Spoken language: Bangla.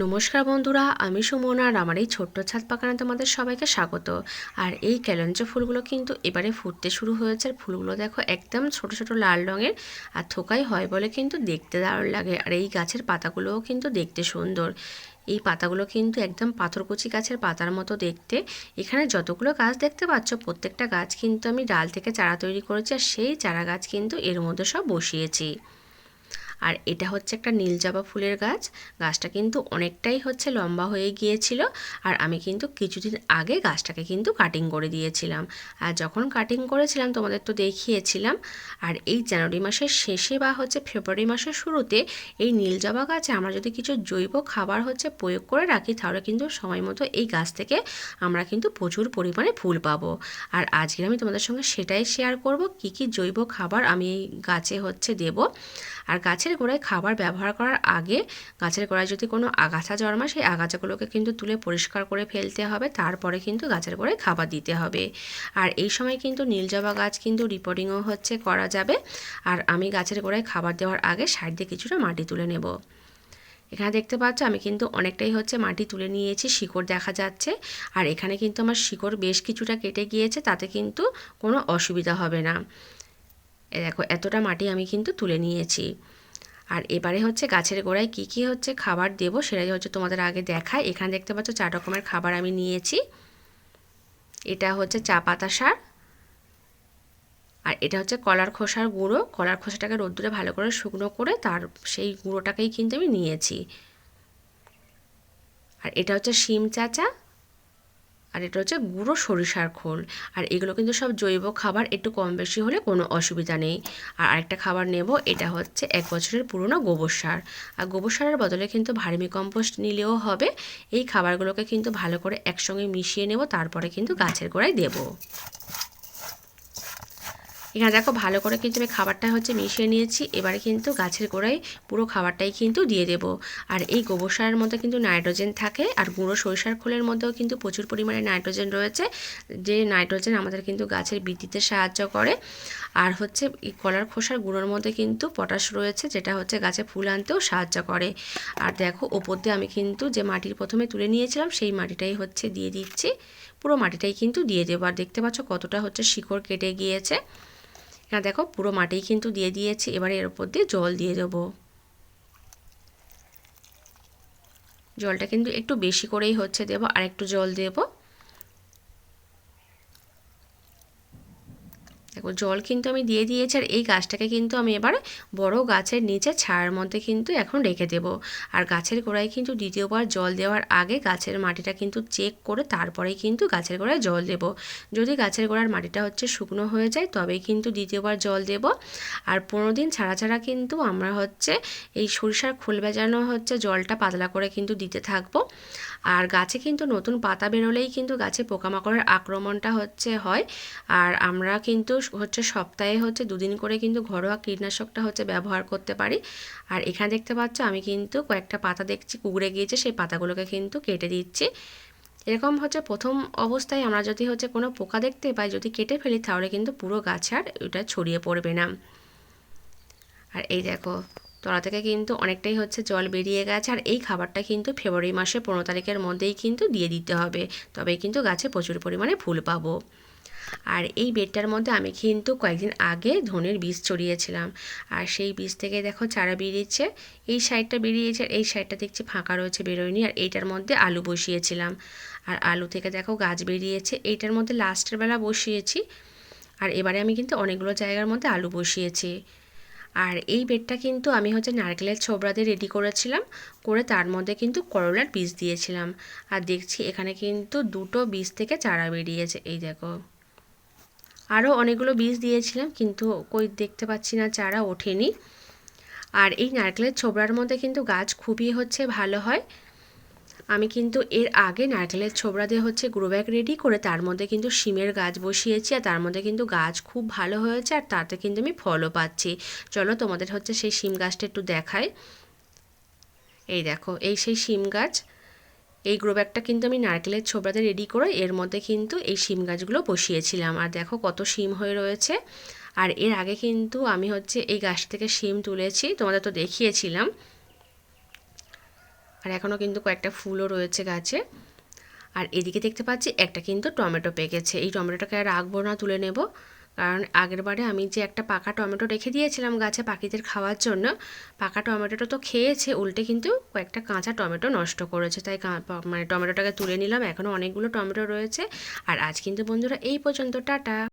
নমস্কার বন্ধুরা, আমি সুমন আর আমার এই ছোট্ট ছাদ বাগানে তোমাদের সবাইকে স্বাগত। আর এই ক্যালেঞ্চ ফুলগুলো কিন্তু এবারে ফুটতে শুরু হয়েছে। আর ফুলগুলো দেখো একদম ছোট ছোট লাল রঙের আর থোকাই হয় বলে কিন্তু দেখতে দারুণ লাগে। আর এই গাছের পাতাগুলোও কিন্তু দেখতে সুন্দর। এই পাতাগুলো কিন্তু একদম পাথরকুচি গাছের পাতার মতো দেখতে। এখানে যতগুলো গাছ দেখতে পাচ্ছ, প্রত্যেকটা গাছ কিন্তু আমি ডাল থেকে চারা তৈরি করেছি। আর সেই চারা গাছ কিন্তু এর মধ্যে সব বসিয়েছি। আর এটা হচ্ছে একটা নীল জবা ফুলের গাছ। গাছটা কিন্তু অনেকটাই হচ্ছে লম্বা হয়ে গিয়েছিল আর আমি কিন্তু কিছুদিন আগে গাছটাকে কিন্তু কাটিং করে দিয়েছিলাম। আর যখন কাটিং করেছিলাম, তোমাদের তো দেখিয়েছিলাম, আর এই জানুয়ারি মাসের শেষে বা হচ্ছে ফেব্রুয়ারি মাসের শুরুতে এই নীল জবা গাছে আমরা যদি কিছু জৈব খাবার হচ্ছে প্রয়োগ করে রাখি, তাহলে কিন্তু সময় মতো এই গাছ থেকে আমরা কিন্তু প্রচুর পরিমাণে ফুল পাবো। আর আজকে আমি তোমাদের সঙ্গে সেটাই শেয়ার করব, কি কি জৈব খাবার আমি এই গাছে হচ্ছে দেব। আর গাছের গোড়ায় খাবার ব্যবহার করার আগে গাছের গোড়ায় যদি কোনো আগাছা জন্মায়, সেই আগাছাগুলোকে কিন্তু তুলে পরিষ্কার করে ফেলতে হবে। তারপরে কিন্তু গাছের গোড়ায় খাবার দিতে হবে। আর এই সময় কিন্তু নীল জবা গাছ কিন্তু রিপোর্টিংও হচ্ছে করা যাবে। আর আমি গাছের গোড়ায় খাবার দেওয়ার আগে সাইড দিয়ে কিছুটা মাটি তুলে নেব। এখানে দেখতে পাচ্ছ, আমি কিন্তু অনেকটাই হচ্ছে মাটি তুলে নিয়েছি, শিকড় দেখা যাচ্ছে। আর এখানে কিন্তু আমার শিকড় বেশ কিছুটা কেটে গিয়েছে, তাতে কিন্তু কোনো অসুবিধা হবে না। দেখো, এতটা মাটি আমি কিন্তু তুলে নিয়েছি। আর এবারে হচ্ছে গাছের গোড়ায় কি কি হচ্ছে খাবার দেবো সেটাই হচ্ছে তোমাদের আগে দেখায়। এখানে দেখতে পাচ্ছ চার রকমের খাবার আমি নিয়েছি। এটা হচ্ছে চা পাতা সার আর এটা হচ্ছে কলার খোসার গুঁড়ো। কলার খোসাটাকে রোদ্দুরে ভালো করে শুকনো করে তার সেই গুঁড়োটাকেই কিন্তু আমি নিয়েছি। আর এটা হচ্ছে শিম চাচা আর এটা হচ্ছে গুঁড়ো সরিষার খোল। আর এগুলো কিন্তু সব জৈব খাবার, একটু কম বেশি হলে কোনো অসুবিধা নেই। আর আরেকটা খাবার নেব, এটা হচ্ছে এক বছরের পুরনো গোবর সার। আর গোবর সারের বদলে কিন্তু ভার্মি কম্পোস্ট নিলেও হবে। এই খাবারগুলোকে কিন্তু ভালো করে একসঙ্গে মিশিয়ে নেব, তারপরে কিন্তু গাছের গোড়ায় দেবো। এখানে দেখো ভালো করে কিন্তু আমি খাবারটা হচ্ছে মিশিয়ে নিয়েছি। এবারে কিন্তু গাছের গোড়ায় পুরো খাবারটাই কিন্তু দিয়ে দেব। আর এই গোবর সারের মধ্যে কিন্তু নাইট্রোজেন থাকে আর গুঁড়ো সরিষার খোলের মধ্যেও কিন্তু প্রচুর পরিমাণে নাইট্রোজেন রয়েছে। যে নাইট্রোজেন আমাদের কিন্তু গাছের বৃদ্ধিতে সাহায্য করে। আর হচ্ছে এই কলার খোসার গুঁড়োর মধ্যে কিন্তু পটাশ রয়েছে, যেটা হচ্ছে গাছে ফুল আনতেও সাহায্য করে। আর দেখো, ওপর দিয়ে আমি কিন্তু যে মাটির প্রথমে তুলে নিয়েছিলাম, সেই মাটিটাই হচ্ছে দিয়ে দিচ্ছি। পুরো মাটিটাই কিন্তু দিয়ে দেবো। আর দেখতে পাচ্ছ কতটা হচ্ছে শিকড় কেটে গিয়েছে। এখানে দেখো পুরো মাটি কিন্তু দিয়ে দিয়েছি, এবারে এর উপর দিয়ে জল দিয়ে দেবো। জলটা কিন্তু একটু বেশি করেই হচ্ছে, দেবো আর একটু জল দেবো। দেখো, জল কিন্তু আমি দিয়ে দিয়েছি আর এই গাছটাকে কিন্তু আমি এবার বড় গাছের নিচে ছায়ার মধ্যে কিন্তু এখন রেখে দেব। আর গাছের গোড়ায় কিন্তু দ্বিতীয়বার জল দেওয়ার আগে গাছের মাটিটা কিন্তু চেক করে তারপরেই কিন্তু গাছের গোড়ায় জল দেব। যদি গাছের গোড়ার মাটিটা হচ্ছে শুকনো হয়ে যায়, তবেই কিন্তু দ্বিতীয়বার জল দেব। আর পনেরো দিন ছাড়া ছাড়া কিন্তু আমরা হচ্ছে এই সরিষার খোল বেজানো হচ্ছে জলটা পাতলা করে কিন্তু দিতে থাকব। আর গাছে কিন্তু নতুন পাতা বেরোলেই কিন্তু গাছে পোকামাকড়ের আক্রমণটা হচ্ছে হয়। আর আমরা কিন্তু হচ্ছে সপ্তাহে হচ্ছে দুদিন করে কিন্তু ঘরোয়া কীটনাশকটা হচ্ছে ব্যবহার করতে পারি। আর এখানে দেখতে পাচ্ছ আমি কিন্তু কয়েকটা পাতা দেখছি কুগড়ে গিয়েছে, সেই পাতাগুলোকে কিন্তু কেটে দিচ্ছি। এরকম হচ্ছে প্রথম অবস্থায় আমরা যদি হচ্ছে কোনো পোকা দেখতে পাই, যদি কেটে ফেলি তাহলে কিন্তু পুরো গাছ আর ওটা ছড়িয়ে পড়বে না। আর এই দেখো, তলা থেকে কিন্তু অনেকটাই হচ্ছে জল বেরিয়ে গেছে। আর এই খাবারটা কিন্তু ফেব্রুয়ারি মাসে পনেরো তারিখের মধ্যেই কিন্তু দিয়ে দিতে হবে। তবেই কিন্তু গাছে প্রচুর পরিমাণে ফুল পাবো। আর এই বেডটার মধ্যে আমি কিন্তু কয়েকদিন আগে ধনের বীজ ছড়িয়েছিলাম আর সেই বীজ থেকে দেখো চারা বেরিয়েছে, এই সাইডটা বেরিয়েছে এই সাইডটা দেখছি ফাঁকা রয়েছে বেরোয়নি আর এইটার মধ্যে আলু বসিয়েছিলাম। আর আলু থেকে দেখো গাছ বেরিয়েছে, এইটার মধ্যে লাস্টের বেলা বসিয়েছি। আর এবারে আমি কিন্তু অনেকগুলো জায়গার মধ্যে আলু বসিয়েছি। আর এই বেডটা কিন্তু আমি হচ্ছে নারকেলের ছোবড়া দিয়ে রেডি করেছিলাম, করে তার মধ্যে কিন্তু করলার বীজ দিয়েছিলাম। আর দেখছি এখানে কিন্তু দুটো বীজ থেকে চারা বেরিয়েছে, এই দেখো। আরও অনেকগুলো বীজ দিয়েছিলাম, কিন্তু কই দেখতে পাচ্ছি না, চারা ওঠেনি। আর এই নারকেলের ছোবড়ার মধ্যে কিন্তু গাছ খুবই হচ্ছে ভালো হয়। আমি কিন্তু এর আগে নারকেলের ছোবড়া দিয়ে হচ্ছে গ্রো ব্যাগ রেডি করে তার মধ্যে কিন্তু শিমের গাছ বসিয়েছি, আর তার মধ্যে কিন্তু গাছ খুব ভালো হয়েছে, আর তাতে কিন্তু আমি ফলও পাচ্ছি। চলো তোমাদের হচ্ছে সেই শিম গাছটা একটু দেখাই। এই দেখো, এই সেই শিম গাছ। এই গ্রো ব্যাগটা কিন্তু আমি নারকেলের ছোবড়াতে রেডি করে এর মধ্যে কিন্তু এই শিম গাছগুলো বসিয়েছিলাম। আর দেখো কত শিম হয়ে রয়েছে। আর এর আগে কিন্তু আমি হচ্ছে এই গাছ থেকে শিম তুলেছি, তোমাদের তো দেখিয়েছিলাম। আর এখনও কিন্তু কয়েকটা ফুলও রয়েছে গাছে। আর এদিকে দেখতে পাচ্ছি একটা কিন্তু টমেটো পেকেছে। এই টমেটোটাকে আর রাখব না, তুলে নেব। কারণ আগের বারে আমি যে একটা পাকা টমেটো রেখে দিয়েছিলাম গাছে পাখিদের খাওয়ার জন্য, পাকা টমেটোটা তো খেয়েছে, উল্টে কিন্তু কয়েকটা কাঁচা টমেটো নষ্ট করেছে। তাই মানে টমেটোটাকে তুলে নিলাম এখনও অনেকগুলো টমেটো রয়েছে। আর আজ কিন্তু বন্ধুরা এই পর্যন্ত, টাটা।